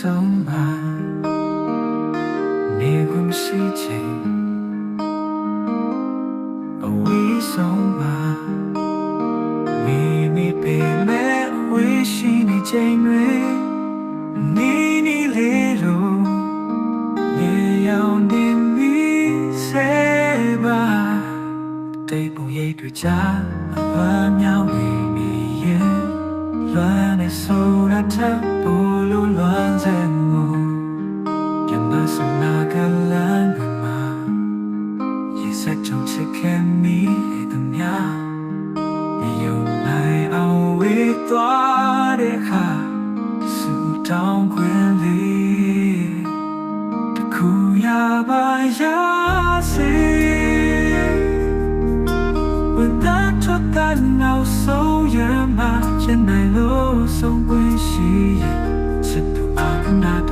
မှာနေခွင့်ရှိချိန်အဝေးဆုံးမှာမိမိပေမဲ့အဝေးရှိနေချိန်တွေနေနေလေးလို့နေရောက်နေမိစေပါတိတ်ပုံရိပ်တွေချအပန်းမြောင်းနေမိရဲ့လွမ်းနေဆိုတာထပ် နာစနာကလန်မှာရေစက်ချုံချစ်ခဲ့မိတဲ့များယုံလိုက်အောင်ဝေးသွားတဲ့ခါစူတောင်းခွင်လေးတခုရပါရစေ Without what that now so you're my ฉันได้รู้สงเวยชีฉันถูกอาบนา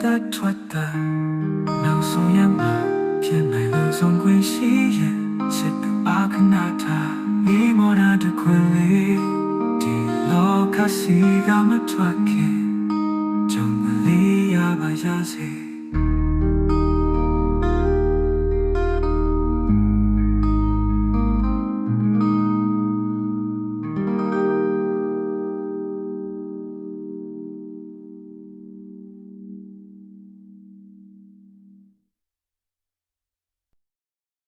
That's what စီကမထွက်ခင်ကြုံမလေးရပါရစေ